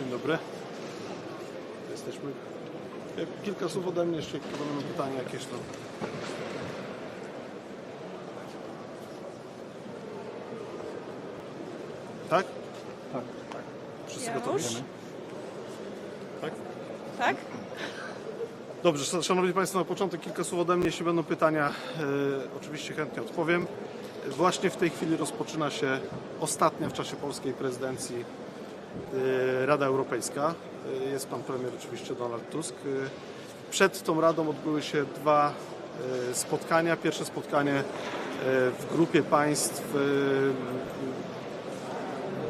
Dzień dobry. Jesteśmy. Kilka słów ode mnie, jeszcze będą pytania jakieś to. Tak? Tak. Wszyscy Ja gotowi? Tak? Tak? Dobrze, sz- Szanowni Państwo, na początek kilka słów ode mnie. Jeśli będą pytania, e, oczywiście chętnie odpowiem. Właśnie w tej chwili rozpoczyna się ostatnia w czasie polskiej prezydencji Rada Europejska. E, jest pan premier oczywiście Donald Tusk. E, Przed tą radą odbyły się dwa spotkania. Pierwsze spotkanie w grupie państw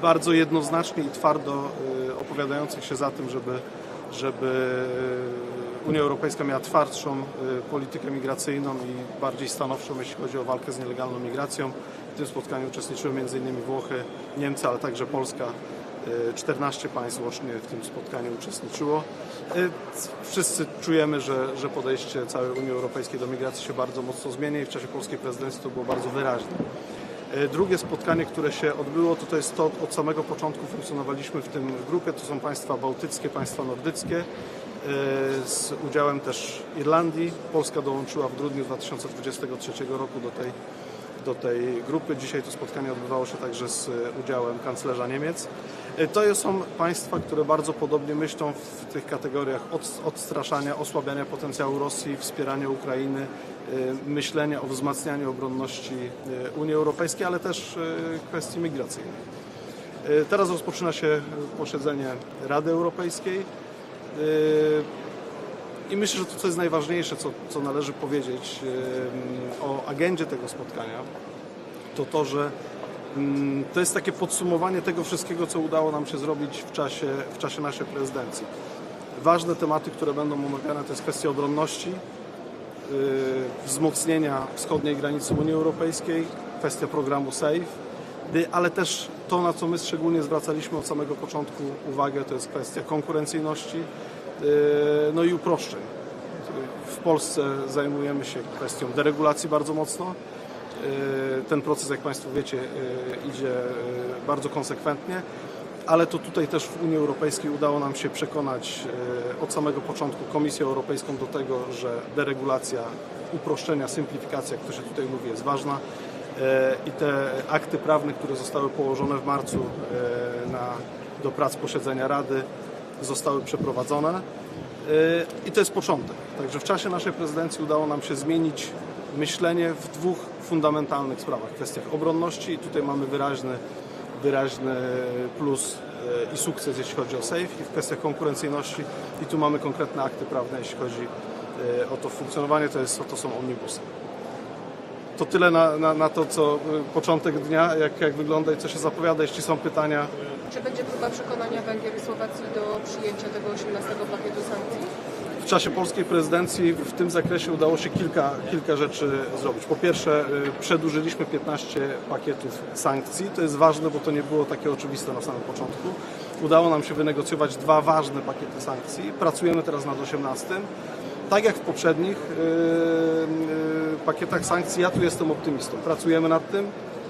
bardzo jednoznacznie i twardo y, opowiadających się za tym, żeby, żeby y, Unia Europejska miała twardszą y, politykę migracyjną i bardziej stanowczą, jeśli chodzi o walkę z nielegalną migracją. W tym spotkaniu uczestniczyły m.in. Włochy, Niemcy, ale także Polska. Y, 14 państw łącznie w tym spotkaniu uczestniczyło. Y, Wszyscy czujemy, że, że podejście całej Unii Europejskiej do migracji się bardzo mocno zmienia i w czasie polskiej prezydencji to było bardzo wyraźne. E, Drugie spotkanie, które się odbyło, to, to jest to, od samego początku funkcjonowaliśmy w tym grupie, to są państwa bałtyckie, państwa nordyckie, e, z udziałem też Irlandii. Polska dołączyła w grudniu 2023 roku do tej, do tej grupy. Dzisiaj to spotkanie odbywało się także z e, udziałem kanclerza Niemiec. E, To są państwa, które bardzo podobnie myślą w tych kategoriach od, odstraszania, osłabiania potencjału Rosji, wspierania Ukrainy, e, myślenia o wzmacnianiu obronności Unii Europejskiej, ale też kwestii migracyjnej. E, Teraz rozpoczyna się posiedzenie Rady Europejskiej. I myślę, że to, co jest najważniejsze, co, co należy powiedzieć o agendzie tego spotkania, to to, że mm, to jest takie podsumowanie tego wszystkiego, co udało nam się zrobić w czasie, w czasie naszej prezydencji. Ważne tematy, które będą omawiane, to jest kwestia obronności, yy, wzmocnienia wschodniej granicy Unii Europejskiej, kwestia programu SAFE, y, ale też to, na co my szczególnie zwracaliśmy od samego początku uwagę, to jest kwestia konkurencyjności, no i uproszczeń. W Polsce zajmujemy się kwestią deregulacji bardzo mocno. Yy, Ten proces, jak Państwo wiecie, yy, idzie bardzo konsekwentnie, ale to tutaj też w Unii Europejskiej udało nam się przekonać od samego początku Komisję Europejską do tego, że deregulacja, uproszczenia, symplifikacja, jak to się tutaj mówi, jest ważna. I te akty prawne, które zostały położone w marcu na, do prac posiedzenia Rady, zostały przeprowadzone. Yy, I to jest początek. Także w czasie naszej prezydencji udało nam się zmienić myślenie w dwóch fundamentalnych sprawach. Kwestiach obronności i tutaj mamy wyraźny, wyraźny plus yy, i sukces, jeśli chodzi o SAFE i w kwestiach konkurencyjności i tu mamy konkretne akty prawne, jeśli chodzi yy, o to funkcjonowanie, to, jest, to są omnibusy. To tyle na, na, na to, co yy, początek dnia, jak, jak wygląda i co się zapowiada. Jeśli są pytania, Czy będzie próba przekonania Węgier i Słowacji do przyjęcia tego 18 pakietu sankcji? W czasie polskiej prezydencji w tym zakresie udało się kilka, kilka rzeczy zrobić. Po pierwsze, y, przedłużyliśmy 15 pakietów sankcji. To jest ważne, bo to nie było takie oczywiste na samym początku. Udało nam się wynegocjować dwa ważne pakiety sankcji. Pracujemy teraz nad 18. Tak jak w poprzednich y, y, pakietach sankcji, ja tu jestem optymistą. Pracujemy nad tym.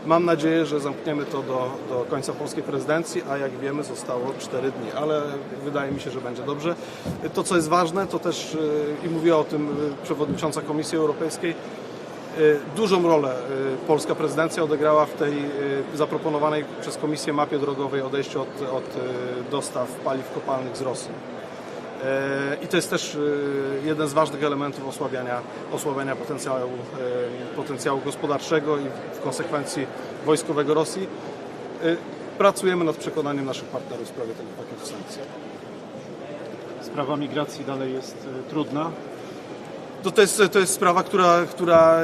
Mam nadzieję, że zamkniemy to do, do końca polskiej prezydencji, a jak wiemy zostało 4 dni, ale wydaje mi się, że będzie dobrze. To, co jest ważne, to też y, i mówiła o tym przewodnicząca Komisji Europejskiej, dużą rolę polska prezydencja odegrała w tej zaproponowanej przez Komisję mapie drogowej odejściu od, od dostaw paliw kopalnych z Rosji. E, I to jest też e, jeden z ważnych elementów osłabiania, osłabiania potencjału, e, potencjału gospodarczego i w konsekwencji wojskowego Rosji. Pracujemy nad przekonaniem naszych partnerów w sprawie tego pakietu sankcji. Sprawa migracji dalej jest trudna. To, to, jest, to jest sprawa, która, która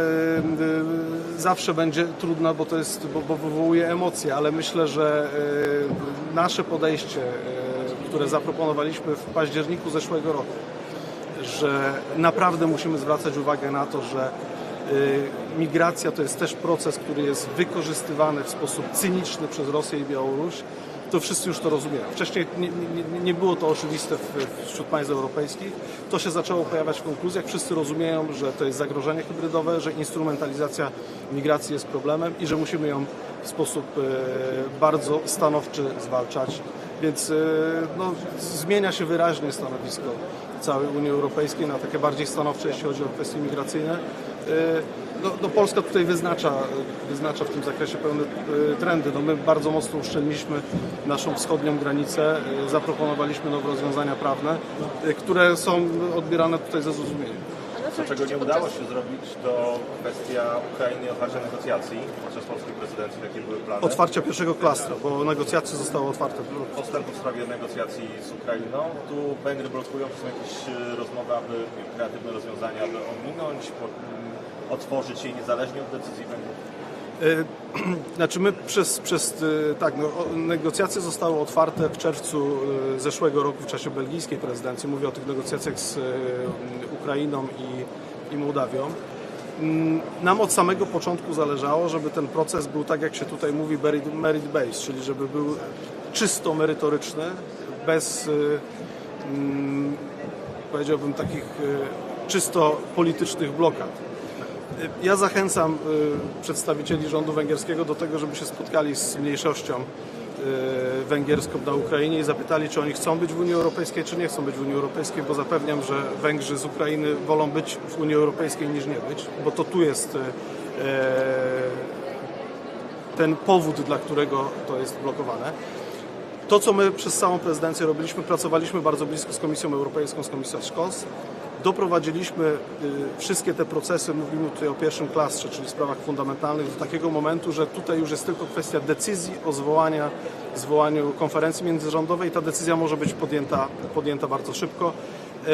zawsze będzie trudna, bo to jest, bo, bo wywołuje emocje, ale myślę, że nasze podejście, które zaproponowaliśmy w październiku zeszłego roku, że naprawdę musimy zwracać uwagę na to, że y, migracja to jest też proces, który jest wykorzystywany w sposób cyniczny przez Rosję i Białoruś, to wszyscy już to rozumieją. Wcześniej nie, nie, nie było to oczywiste wśród państw europejskich. To się zaczęło pojawiać w konkluzjach. Wszyscy rozumieją, że to jest zagrożenie hybrydowe, że instrumentalizacja migracji jest problemem i że musimy ją w sposób e, bardzo stanowczy zwalczać. Więc e, no, zmienia się wyraźnie stanowisko całej Unii Europejskiej na takie bardziej stanowcze, jeśli chodzi o kwestie migracyjne. E, No, no Polska tutaj wyznacza, wyznacza w tym zakresie pewne e, trendy. No my bardzo mocno uszczelniliśmy naszą wschodnią granicę, zaproponowaliśmy nowe rozwiązania prawne, które są odbierane tutaj ze zrozumieniem. Co To, czego nie udało się zrobić, to kwestia Ukrainy otwarcia negocjacji podczas polskiej prezydencji. Jakie były plany? Otwarcia pierwszego klastra, bo negocjacje zostały otwarte. Postępu w sprawie negocjacji z Ukrainą. Tu Węgry blokują, są jakieś e, rozmowy, aby kreatywne rozwiązania, aby ominąć, po, m, otworzyć je niezależnie od decyzji Węgrów. E, Znaczy my przez, przez e, tak, no, negocjacje zostały otwarte w czerwcu e, zeszłego roku w czasie belgijskiej prezydencji. Mówię o tych negocjacjach z Ukrainą i, i Mołdawią. Mm, Nam od samego początku zależało, żeby ten proces był tak jak się tutaj mówi merit, merit based, czyli żeby był czysto merytoryczny, bez mm, powiedziałbym takich czysto politycznych blokad. Ja zachęcam y, przedstawicieli rządu węgierskiego do tego, żeby się spotkali z mniejszością y, węgierską na Ukrainie i zapytali, czy oni chcą być w Unii Europejskiej, czy nie chcą być w Unii Europejskiej, bo zapewniam, że Węgrzy z Ukrainy wolą być w Unii Europejskiej niż nie być, bo to tu jest y, ten powód, dla którego to jest blokowane. To, co my przez całą prezydencję robiliśmy, pracowaliśmy bardzo blisko z Komisją Europejską, z Komisją Szkolstw. Doprowadziliśmy y, wszystkie te procesy, mówimy tutaj o pierwszym klastrze, czyli sprawach fundamentalnych, do takiego momentu, że tutaj już jest tylko kwestia decyzji o zwołania, zwołaniu konferencji międzyrządowej. Ta decyzja może być podjęta, podjęta bardzo szybko. Y,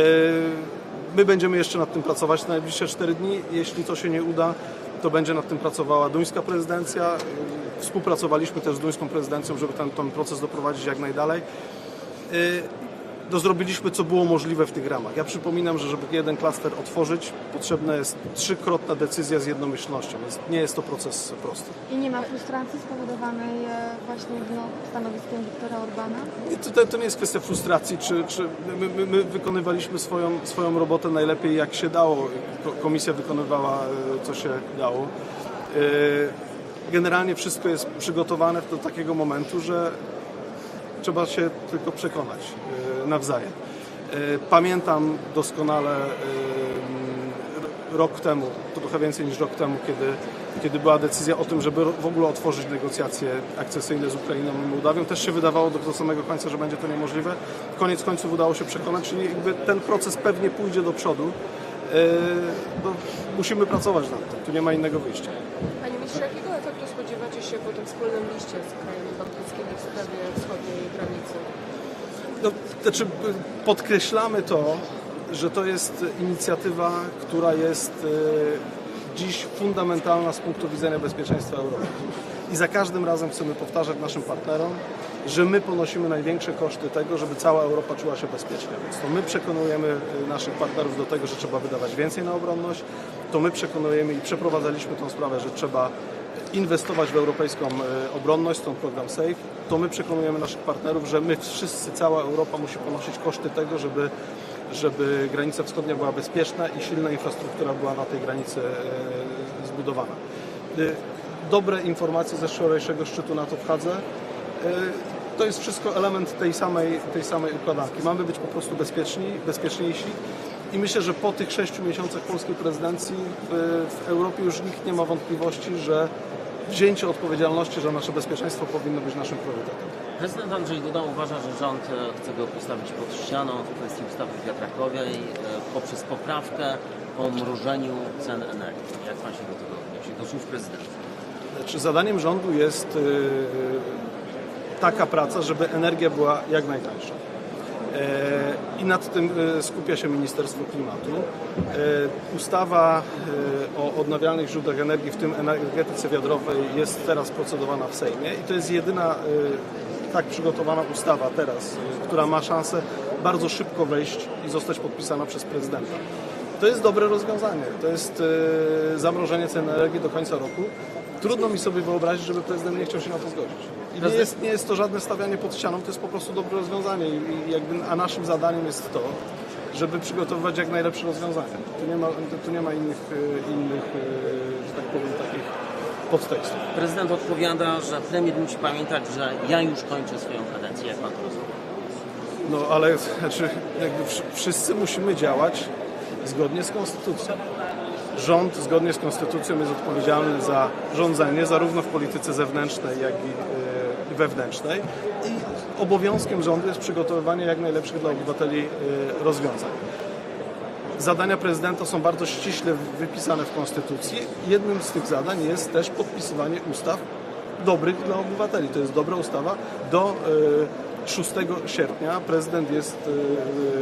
My będziemy jeszcze nad tym pracować na najbliższe 4 dni. Jeśli to się nie uda, to będzie nad tym pracowała duńska prezydencja. Y, Współpracowaliśmy też z duńską prezydencją, żeby ten, ten proces doprowadzić jak najdalej. No, zrobiliśmy, co było możliwe w tych ramach. Ja przypominam, że żeby jeden klaster otworzyć, potrzebna jest trzykrotna decyzja z jednomyślnością, więc nie jest to proces prosty. I nie ma frustracji spowodowanej e, właśnie no, stanowiskiem Viktora Orbana? I to, to nie jest kwestia frustracji, czy, czy my, my, my wykonywaliśmy swoją, swoją robotę najlepiej jak się dało. Ko- Komisja wykonywała e, co się dało. E, Generalnie wszystko jest przygotowane do takiego momentu, że trzeba się tylko przekonać e, nawzajem. E, Pamiętam doskonale e, rok temu, to trochę więcej niż rok temu, kiedy, kiedy była decyzja o tym, żeby w ogóle otworzyć negocjacje akcesyjne z Ukrainą i Mołdawią. Też się wydawało do, samego końca, że będzie to niemożliwe. Koniec końców udało się przekonać, czyli jakby ten proces pewnie pójdzie do przodu. No, musimy pracować nad tym, tu nie ma innego wyjścia. Panie ministrze, jakiego się po tym wspólnym liście z krajami bałtyckimi w sprawie wschodniej granicy? No, znaczy, podkreślamy to, że to jest inicjatywa, która jest y, dziś fundamentalna z punktu widzenia bezpieczeństwa Europy. I za każdym razem chcemy powtarzać naszym partnerom, że my ponosimy największe koszty tego, żeby cała Europa czuła się bezpiecznie. Więc to my przekonujemy y, naszych partnerów do tego, że trzeba wydawać więcej na obronność, to my przekonujemy i przeprowadzaliśmy tą sprawę, że trzeba inwestować w europejską e, obronność, stąd program SAFE, to my przekonujemy naszych partnerów, że my wszyscy, cała Europa musi ponosić koszty tego, żeby, żeby granica wschodnia była bezpieczna i silna infrastruktura była na tej granicy e, zbudowana. E, Dobre informacje ze wczorajszego szczytu NATO w Hadze. To jest wszystko element tej samej, tej samej układanki. Mamy być po prostu bezpieczni, bezpieczniejsi. I myślę, że po tych sześciu miesiącach polskiej prezydencji w, w Europie już nikt nie ma wątpliwości, że wzięcie odpowiedzialności za nasze bezpieczeństwo powinno być naszym priorytetem. Prezydent Andrzej Duda uważa, że rząd e, chce go postawić pod ścianą w kwestii ustawy wiatrakowej e, poprzez poprawkę o mrożeniu cen energii. Jak pan się do tego odniesie? Do słów prezydenta. Czy zadaniem rządu jest y, taka praca, żeby energia była jak najtańsza? E, I nad tym y, skupia się Ministerstwo Klimatu. E, Ustawa o odnawialnych źródłach energii, w tym energetyce wiatrowej, jest teraz procedowana w Sejmie i to jest jedyna tak przygotowana ustawa teraz, która ma szansę bardzo szybko wejść i zostać podpisana przez prezydenta. To jest dobre rozwiązanie. To jest e, zamrożenie cen energii do końca roku. Trudno mi sobie wyobrazić, żeby prezydent nie chciał się na to zgodzić. I nie jest, nie jest to żadne stawianie pod ścianą, to jest po prostu dobre rozwiązanie. I, jakby, a naszym zadaniem jest to, żeby przygotowywać jak najlepsze rozwiązania. Tu nie ma, tu nie ma innych, e, innych e, że tak powiem, takich podtekstów. Prezydent odpowiada, że premier musi pamiętać, że ja już kończę swoją kadencję. Jak pan to rozumie? No ale znaczy, jakby wsz- wszyscy musimy działać zgodnie z konstytucją. Rząd zgodnie z konstytucją jest odpowiedzialny za rządzenie zarówno w polityce zewnętrznej, jak i e, wewnętrznej. I obowiązkiem rządu jest przygotowywanie jak najlepszych dla obywateli e, rozwiązań. Zadania prezydenta są bardzo ściśle wypisane w Konstytucji. Jednym z tych zadań jest też podpisywanie ustaw dobrych dla obywateli. To jest dobra ustawa. Do e, 6 sierpnia prezydent jest,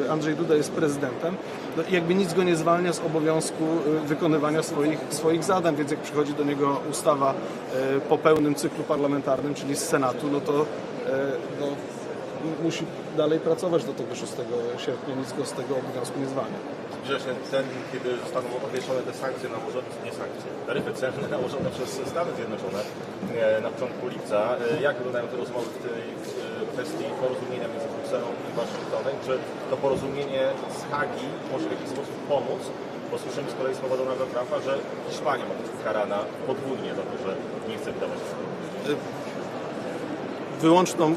e, Andrzej Duda jest prezydentem no jakby nic go nie zwalnia z obowiązku e, wykonywania swoich, swoich zadań, więc jak przychodzi do niego ustawa po pełnym cyklu parlamentarnym, czyli z Senatu, no to no, musi dalej pracować do tego 6 sierpnia, nic go z tego obowiązku nie zwalnia. Zbliża się ten, kiedy zostaną obwieszone te sankcje nałożone, nie sankcje, taryfy cenne nałożone przez Stany Zjednoczone e, na początku lipca. E, Jak wyglądają te rozmowy w tej e, kwestii porozumienia między Brukselą i Waszyngtonem? Czy to porozumienie z Hagi może w jakiś sposób pomóc? Bo słyszymy z kolei słowa Donalda Trumpa, że Hiszpania ma być karana podwójnie za to, że nie chce wydawać wyłączną y,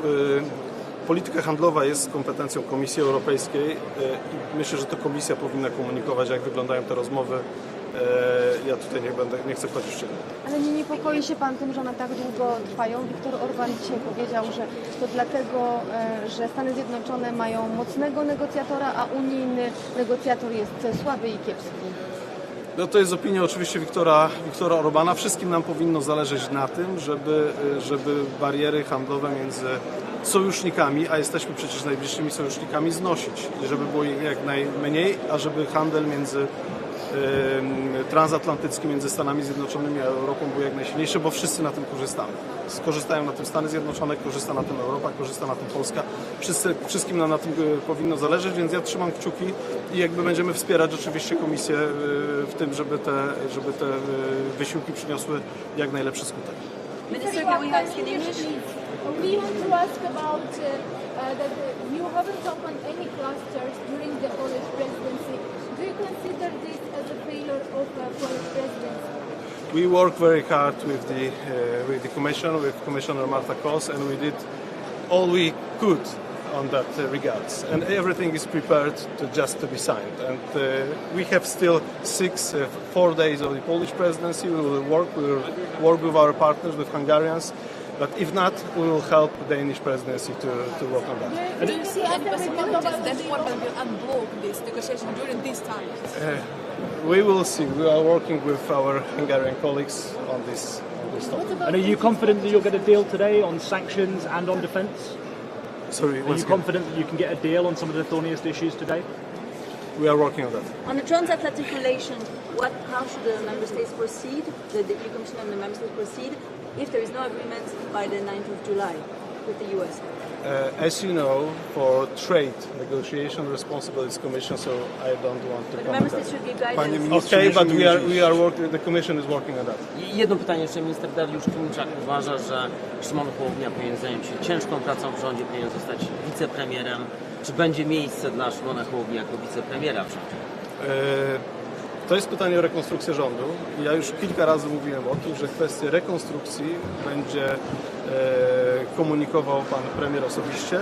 polityka handlowa jest kompetencją Komisji Europejskiej y, myślę, że to Komisja powinna komunikować, jak wyglądają te rozmowy. Y, Ja tutaj nie będę, nie chcę wchodzić w szczegóły. Ale nie niepokoi się Pan tym, że one tak długo trwają? Viktor Orban dzisiaj powiedział, że to dlatego, e, że Stany Zjednoczone mają mocnego negocjatora, a unijny negocjator jest słaby i kiepski. No to jest opinia oczywiście Wiktora, Wiktora Orbana. Wszystkim nam powinno zależeć na tym, żeby, y, żeby bariery handlowe między sojusznikami, a jesteśmy przecież najbliższymi sojusznikami, znosić. I żeby było ich jak najmniej, a żeby handel między transatlantycki między Stanami Zjednoczonymi a Europą był jak najsilniejszy, bo wszyscy na tym korzystamy. Skorzystają na tym Stany Zjednoczone, korzysta na tym Europa, korzysta na tym Polska. Wszyscy, wszystkim nam na tym y, powinno zależeć, więc ja trzymam kciuki i jakby będziemy wspierać rzeczywiście Komisję y, w tym, żeby te, żeby te y, wysiłki przyniosły jak najlepszy skutek. Minister, can we ask in English? We want to ask about uh, uh, that you haven't opened any clusters during the Polish presidency. Do you consider this as a failure of uh, Polish presidency? We work very hard with the uh, with the Commission, with Commissioner Marta Kos, and we did all we could on that uh, regards. And everything is prepared to just to be signed. And uh, we have still six, uh, four days of the Polish presidency. We will work. We will work with our partners, with Hungarians. But if not, we will help the Danish presidency to, to work on that. Do you see any possibilities that Orban will unblock this negotiation during this time? We will see. We are working with our Hungarian colleagues on this, on this topic. And are you confident that you'll get a deal today on sanctions and on defence? Sorry, Are you confident that you can get a deal on some of the thorniest issues today? we are working on that. On the transatlantic relations, what, how should the member states proceed, the, the EU Commission and the member states proceed, if there is no agreement by the 9th of July with the US? Uh, as you know, for trade negotiation responsible is Commission, so I don't want to comment. that. Okay, but we are we are working. The Commission is working on that. Jedno pytanie jeszcze. Minister Dariusz Klimczak uważa, że Szymon Hołownia powinien zająć się ciężką pracą w rządzie, powinien zostać wicepremierem. Czy będzie miejsce dla Szymona Hołowni jako wicepremiera w rządzie? E, To jest pytanie o rekonstrukcję rządu. Ja już kilka razy mówiłem o tym, że kwestię rekonstrukcji będzie e, komunikował pan premier osobiście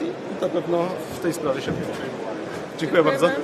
i na pewno w tej sprawie się wypowie. Dziękuję bardzo. bardzo.